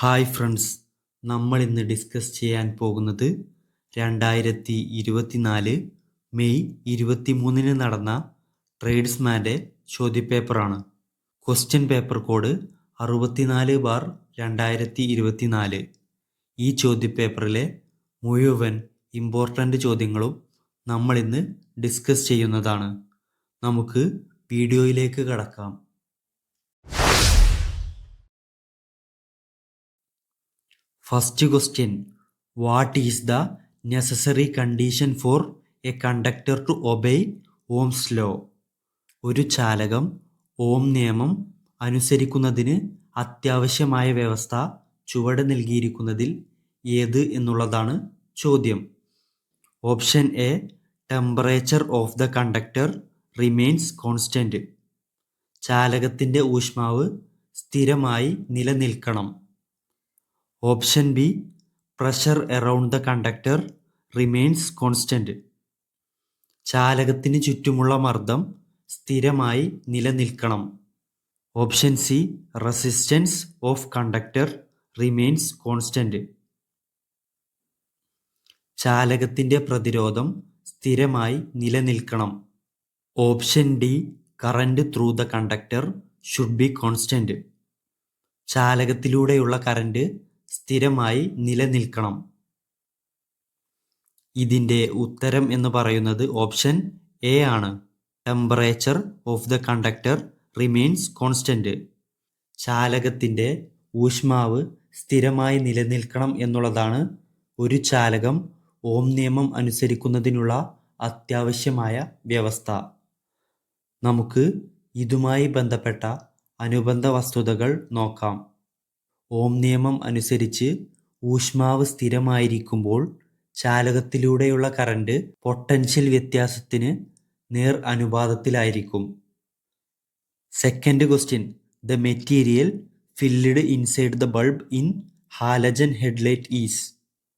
Hi friends നമ്മൾ ഇന്ന് discuss ചെയ്യാൻ പോകുന്നത് രണ്ടായിരത്തി ഇരുപത്തിനാല് മെയ് ഇരുപത്തി മൂന്നിന് നടന്ന ട്രേഡ്സ്മാന്റെ ചോദ്യപേപ്പറാണ്. ക്വസ്റ്റ്യൻ പേപ്പർ കോഡ് അറുപത്തിനാല് ബാർ രണ്ടായിരത്തി ഇരുപത്തിനാല്. ഈ ചോദ്യപേപ്പറിലെ മുഴുവൻ ഇമ്പോർട്ടന്റ് ചോദ്യങ്ങളും നമ്മൾ ഇന്ന് ഡിസ്കസ് ചെയ്യുന്നതാണ്. നമുക്ക് വീഡിയോയിലേക്ക് കടക്കാം. First question what is the necessary condition for a conductor to obey Ohm's law ഒരു ചാലകം ഓം നിയമം അനുസരിക്കുന്നതിന് അത്യാവശ്യമായ വ്യവസ്ഥ ചുവടെ നൽകിയിരിക്കുന്നതിൽ ഏത് എന്നുള്ളതാണ് ചോദ്യം. Option A temperature of the conductor remains constant ചാലകത്തിന്റെ ഊഷ്മാവ് സ്ഥിരമായി നിലനിൽക്കണം. Option B pressure around the conductor remains constant ചാലകത്തിന് ചുറ്റുമുള്ള മർദ്ദം സ്ഥിരമായി നിലനിൽക്കണം. Option C resistance of conductor remains constant ചാലകത്തിന്റെ പ്രതിരോധം സ്ഥിരമായി നിലനിൽക്കണം. Option D current through the conductor should be constant ചാലകത്തിലൂടെയുള്ള current സ്ഥിരമായി നിലനിൽക്കണം. ഇതിന്റെ ഉത്തരം എന്ന് പറയുന്നത് ഓപ്ഷൻ എ ആണ്. Temperature of the conductor remains constant ചാലകത്തിന്റെ ഊഷ്മാവ് സ്ഥിരമായി നിലനിൽക്കണം എന്നുള്ളതാണ് ഒരു ചാലകം ഓം നിയമം അനുസരിക്കുന്നതിനുള്ള അത്യാവശ്യമായ വ്യവസ്ഥ. നമുക്ക് ഇതുമായി ബന്ധപ്പെട്ട അനുബന്ധ വസ്തുതകൾ നോക്കാം. ഓം നിയമം അനുസരിച്ച് ഊഷ്മാവ് സ്ഥിരമായിരിക്കുമ്പോൾ ചാലകത്തിലൂടെയുള്ള കറന്റ് പൊട്ടൻഷ്യൽ വ്യത്യാസത്തിന് നേർ അനുപാതത്തിലായിരിക്കും. Second question. The material filled inside the bulb in halogen headlight is.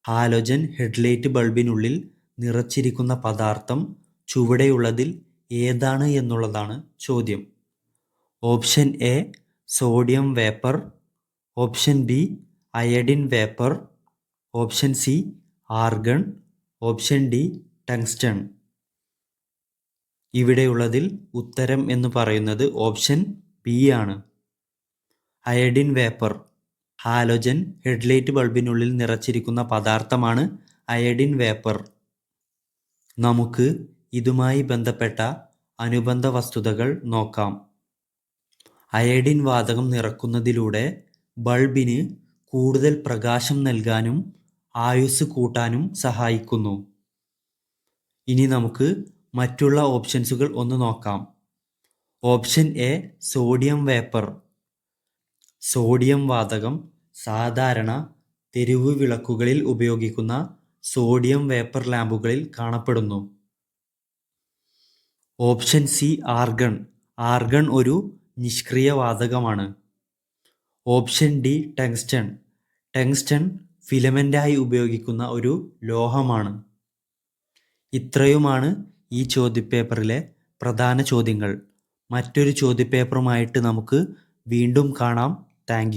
Halogen headlight ബൾബിനുള്ളിൽ നിറച്ചിരിക്കുന്ന പദാർത്ഥം ചുവടെയുള്ളതിൽ ഏതാണ് എന്നുള്ളതാണ് ചോദ്യം. Option A sodium vapour. Option B iodine vapour option C argon option D tungsten. ഇവിടെയുള്ളതിൽ ഉത്തരം എന്ന് പറയുന്നത് ഓപ്ഷൻ ബി ആണ്. അയഡിൻ വേപ്പർ ഹാലോജൻ ഹെഡ്ലൈറ്റ് ബൾബിനുള്ളിൽ നിറച്ചിരിക്കുന്ന പദാർത്ഥമാണ് അയഡിൻ വേപ്പർ. നമുക്ക് ഇതുമായി ബന്ധപ്പെട്ട അനുബന്ധ വസ്തുതകൾ നോക്കാം. അയഡിൻ വാതകം നിറക്കുന്നതിലൂടെ ബൾബിന് കൂടുതൽ പ്രകാശം നൽകാനും ആയുസ് കൂട്ടാനും സഹായിക്കുന്നു. ഇനി നമുക്ക് മറ്റുള്ള ഓപ്ഷൻസുകൾ ഒന്ന് നോക്കാം. Option A sodium vapour. Sodium വാതകം സാധാരണ തെരുവ് വിളക്കുകളിൽ ഉപയോഗിക്കുന്ന സോഡിയം വേപ്പർ ലാമ്പുകളിൽ കാണപ്പെടുന്നു. Option C argon. ആർഗൺ ഒരു നിഷ്ക്രിയ വാതകമാണ്. Option D tungsten. ടങ്സ്റ്റൺ ഫിലമെന്റായി ഉപയോഗിക്കുന്ന ഒരു ലോഹമാണ്. ഇത്രയുമാണ് ഈ ചോദ്യപേപ്പറിലെ പ്രധാന ചോദ്യങ്ങൾ. മറ്റൊരു ചോദ്യപേപ്പറുമായിട്ട് നമുക്ക് വീണ്ടും കാണാം. താങ്ക്